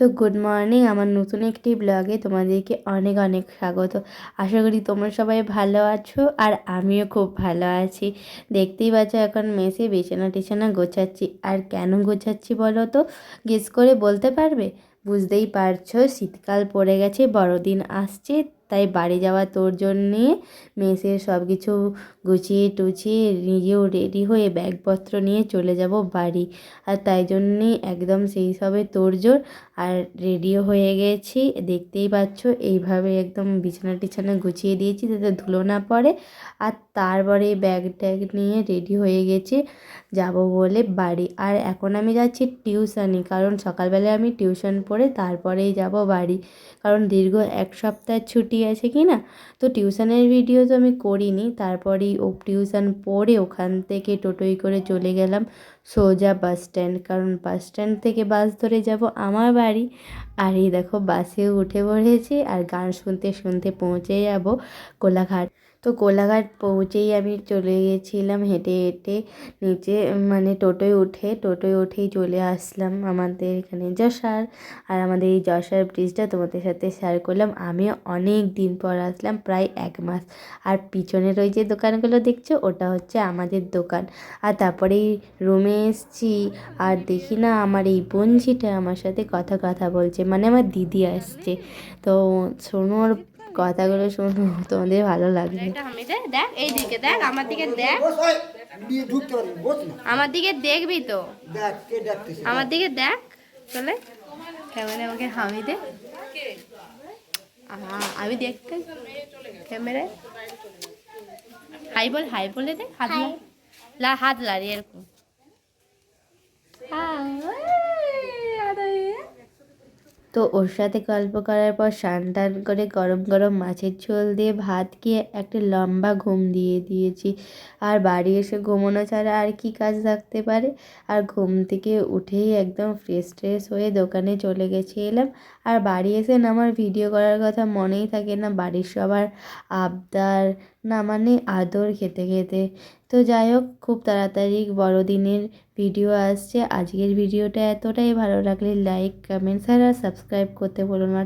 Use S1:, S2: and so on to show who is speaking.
S1: তো good morning আমার নতুন একটি ব্লগে তোমাদেরকে অনেক অনেক স্বাগত। আশা করি তোমরা সবাই ভালো আছো আর আমিও খুব ভালো আছি। দেখতেই পাচ্ছ এখন মেসে বিছানা টিছানা গোছাচ্ছি। আর কেন গোছাচ্ছি বলো তো? গেস করে বলতে পারবে? বুঝতেই পারছ, শীতকাল পড়ে গেছে, বড়দিন আসছে তাই বাড়ি যাওয়া তোর জন্যে মেসের সব কিছু গুছিয়ে টুছিয়ে নিজেও রেডি হয়ে ব্যাগপত্র নিয়ে চলে যাব বাড়ি। আর তাই জন্যে একদম সেই সবে তোড়জোড় আর রেডিও হয়ে গেছি। দেখতেই পাচ্ছ, এইভাবে একদম বিছানা টিছানা গুছিয়ে দিয়েছি যাতে ধুলো না পড়ে। আর তারপরে ব্যাগ ট্যাগ নিয়ে রেডি হয়ে গেছি যাব বলে বাড়ি। আর এখন আমি যাচ্ছি টিউশানি কারণ সকালবেলায় আমি টিউশন পড়ে তারপরেই যাব বাড়ি। কারণ দীর্ঘ এক সপ্তাহের ছুটি আছে কি না? তো টিউশনের ভিডিও তো আমি করিনি। তারপরেই ও টিউশন পড়ে ওখান থেকে টোটোই করে চলে গেলাম সোজা বাস স্ট্যান্ড কারণ বাস স্ট্যান্ড থেকে বাস ধরে যাব আমার বাড়ি। আর এই দেখো বাসে উঠে পড়েছি আর গান শুনতে শুনতে পৌঁছে যাব কোলাঘাট। তো কোলাঘাট পৌঁছেই আমি চলে গেছিলাম হেঁটে হেঁটে নিচে মানে টোটোয় উঠে, টোটোয় উঠেই চলে আসলাম আমাদের এখানে যশার। আর আমাদের এই যশার ব্রিজটা তোমাদের সাথে শেয়ার করলাম। আমি অনেক দিন পর আসলাম, প্রায় এক মাস। আর পিছনের ওই যে দোকানগুলো দেখছ, ওটা হচ্ছে আমাদের দোকান। আর তারপরেই রুমে এসছি, আর দেখি না আমার এই বোনঝিটা আমার সাথে কথা কথা বলছে। মানে আমার দিদি আসছে। তো শোনো ওর কথাগুলো শোনো তোমাদের ভালো লাগবে।
S2: দেখ এই দিকে দেখ আমার দিকে দেখ। আমার দিকে দেখবি তো।
S3: দেখ
S2: আমার দিকে দেখ চলে। কেমন আমাকে হামিদে আহা, আমি দেখতে। ক্যামেরায়। হাই বল হাই বলে দে হাত লা হাত লাড়ি এরকম
S1: তো ওর সাথে গল্প করার পর স্নান টান করে গরম গরম মাছের ঝোল দিয়ে ভাত খেয়ে একটা লম্বা ঘুম দিয়ে দিয়েছি। আর বাড়ি এসে ঘুমোনো ছাড়া আর কি কাজ থাকতে পারে? আর ঘুম থেকে উঠেই একদম ফ্রেশ ট্রেশ হয়ে দোকানে চলে গেছিলাম। আর বাড়ি এসে আমার ভিডিও করার কথা মনেই থাকে না। বাড়ির সবার আবদার না মানে আদর খেতে খেতে। তো যাই হোক, খুব তাড়াতাড়ি বড়দিনের ভিডিও আসছে। আজকের ভিডিওটা এতটাই ভালো লাগলে লাইক কমেন্টস আর সাবস্ক্রাইব করতে বলো না।